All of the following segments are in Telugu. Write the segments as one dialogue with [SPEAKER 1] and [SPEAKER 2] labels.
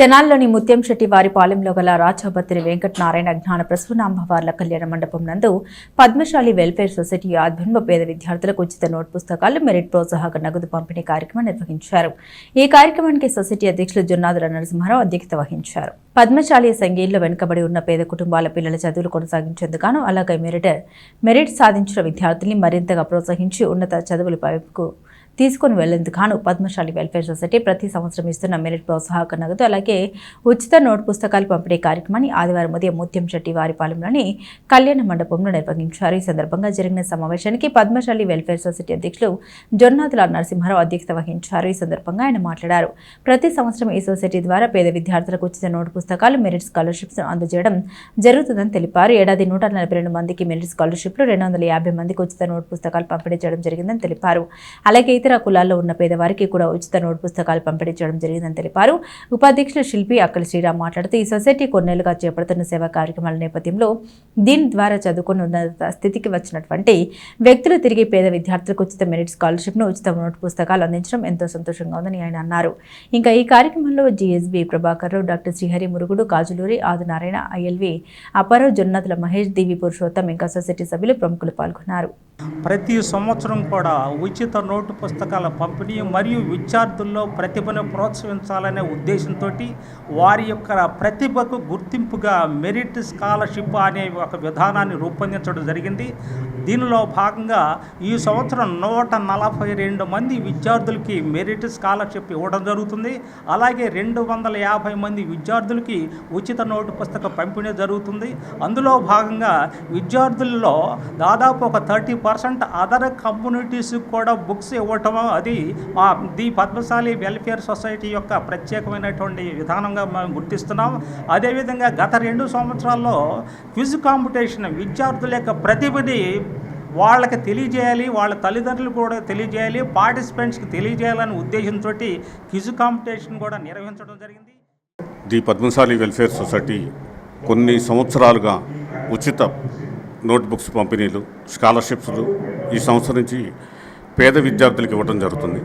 [SPEAKER 1] తెనాల్లోని ముత్యం శెట్టి వారి పాలెంలో గల రాజాబత్తిరి వెంకటనారాయణ జ్ఞాన ప్రసూనాంబవార్ల కళ్యాణ మండపం నందు పద్మశాలి వెల్ఫేర్ సొసైటీ ఆధ్వర్యంలో పేద విద్యార్థులకు ఉచిత నోట్ పుస్తకాలు మెరిట్ ప్రోత్సాహక నగదు పంపిణీ కార్యక్రమం నిర్వహించారు. ఈ కార్యక్రమానికి సొసైటీ అధ్యక్షులు జున్నాదుల నరసింహారావు అధ్యక్షత వహించారు. పద్మశాలి సంఘీల్లో వెనుకబడి ఉన్న పేద కుటుంబాల పిల్లల చదువులు కొనసాగించేందుకు అలాగే మెరిట్ మెరిట్ సాధించిన విద్యార్థుల్ని మరింతగా ప్రోత్సహించి ఉన్నత చదువుల వైపుకు తీసుకుని వెళ్ళేందుకు పద్మశాలి వెల్ఫేర్ సొసైటీ ప్రతి సంవత్సరం ఇస్తున్న మెరిట్ ప్రోత్సాహక నగదు అలాగే ఉచిత నోట్ పుస్తకాలు పంపిణీ కార్యక్రమాన్ని ఆదివారం ఉదయం ముత్యం శెట్టి వారిపాలెంలోని కళ్యాణ మండపంలో నిర్వహించారు. ఈ సందర్భంగా జరిగిన సమావేశానికి పద్మశాలి వెల్ఫేర్ సొసైటీ అధ్యక్షులు జొన్నాథులాల్ నరసింహారావు అధ్యక్షత వహించారు. ఈ సందర్భంగా ఆయన మాట్లాడారు. ప్రతి సంవత్సరం ఈ సొసైటీ ద్వారా పేద విద్యార్థులకు ఉచిత నోటు పుస్తకాలు మెరిట్ స్కాలర్షిప్స్ అందజేయడం జరుగుతుందని తెలిపారు. ఏడాది నూట నలభై రెండు మందికి మెరిట్ స్కాలర్షిప్లు రెండు వందల యాభై మందికి ఉచిత నోట్ పుస్తకాలు పంపిణీ చేయడం జరిగిందని తెలిపారు. అలాగే ఇతర కులాల్లో ఉన్న పేదవారికి కూడా ఉచిత నోట్ పుస్తకాలు పంపిణీ చేయడం జరిగిందని తెలిపారు. ఉపాధ్యక్షులు శిల్పి అక్కల శ్రీరామ్ మాట్లాడుతూ ఈ సొసైటీ కొన్నేళ్ళుగా చేపడుతున్న సేవా కార్యక్రమాల నేపథ్యంలో దీని ద్వారా చదువుకుని ఉన్నత స్థితికి వచ్చినటువంటి వ్యక్తులు తిరిగి పేద విద్యార్థులకు ఉచిత మెరిట్ స్కాలర్షిప్ను ఉచిత నోట్ పుస్తకాలు అందించడం ఎంతో సంతోషంగా ఉందని ఆయన అన్నారు. ఇంకా ఈ కార్యక్రమంలో GSB Prabhakar Rao doctor Srihari Murugudu Kajuluri Adinarayana ILV Apparao Jonnatula Mahesh Divi Purushottam ఇంకా సొసైటీ సభ్యులు ప్రముఖులు పాల్గొన్నారు.
[SPEAKER 2] ప్రతి సంవత్సరం కూడా ఉచిత నోటు పుస్తకాల పంపిణీ మరియు విద్యార్థుల్లో ప్రతిభను ప్రోత్సహించాలనే ఉద్దేశంతో వారి యొక్క ప్రతిభకు గుర్తింపుగా మెరిట్ స్కాలర్షిప్ అనే ఒక విధానాన్ని రూపొందించడం జరిగింది. దీనిలో భాగంగా ఈ సంవత్సరం నూట నలభై రెండు మంది విద్యార్థులకి మెరిట్ స్కాలర్షిప్ ఇవ్వడం జరుగుతుంది. అలాగే రెండు వందల యాభై మంది విద్యార్థులకి ఉచిత నోటు పుస్తక పంపిణీ జరుగుతుంది. అందులో భాగంగా విద్యార్థుల్లో దాదాపు ఒక థర్టీ పర్సెంట్ అదర్ కమ్యూనిటీస్కి కూడా బుక్స్ ఇవ్వడం ఇవ్వటం అది ది పద్మశాలి వెల్ఫేర్ సొసైటీ యొక్క ప్రత్యేకమైనటువంటి విధానంగా మనం గుర్తిస్తున్నాం. అదేవిధంగా గత రెండు సంవత్సరాల్లో క్విజ్ కాంపిటీషన్ విద్యార్థుల యొక్క ప్రతిభని వాళ్ళకి తెలియజేయాలి వాళ్ళ తల్లిదండ్రులు కూడా తెలియజేయాలి పార్టిసిపెంట్స్కి తెలియజేయాలనే ఉద్దేశంతో క్విజ్ కాంపిటీషన్ కూడా నిర్వహించడం జరిగింది.
[SPEAKER 3] ది పద్మశాలి వెల్ఫేర్ సొసైటీ కొన్ని సంవత్సరాలుగా ఉచిత నోట్బుక్స్ పంపిణీలు స్కాలర్షిప్స్లు ఈ సంవత్సరం నుంచి పేద విద్యార్థులకు ఇవ్వడం జరుగుతుంది.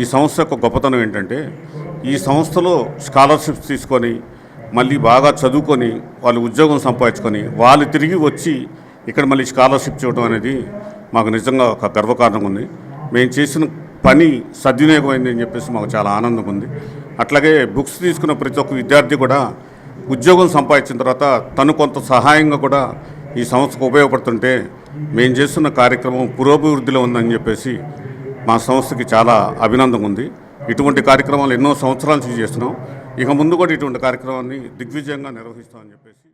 [SPEAKER 3] ఈ సంస్థ యొక్క గొప్పతనం ఏంటంటే ఈ సంస్థలో స్కాలర్షిప్స్ తీసుకొని మళ్ళీ బాగా చదువుకొని వాళ్ళు ఉద్యోగం సంపాదించుకొని వాళ్ళు తిరిగి వచ్చి ఇక్కడ మళ్ళీ స్కాలర్షిప్ చేయడం అనేది మాకు నిజంగా ఒక గర్వకారణంగా ఉంది. మేము చేసిన పని సద్వినియోగమైంది అని చెప్పేసి మాకు చాలా ఆనందంగా ఉంది. అట్లాగే బుక్స్ తీసుకున్న ప్రతి ఒక్క విద్యార్థి కూడా ఉద్యోగం సంపాదించిన తర్వాత తను కొంత సహాయంగా కూడా ఈ సంస్థకు ఉపయోగపడుతుంటే మేము చేస్తున్న కార్యక్రమం పురోభివృద్ధిలో ఉందని చెప్పేసి మా సంస్థకి చాలా అభినందన ఉంది. ఇటువంటి కార్యక్రమాలు ఎన్నో సంవత్సరాల నుంచి చేస్తున్నాం. ఇక ముందు కూడా ఇటువంటి కార్యక్రమాన్ని దిగ్విజయంగా నిర్వహిస్తామని చెప్పేసి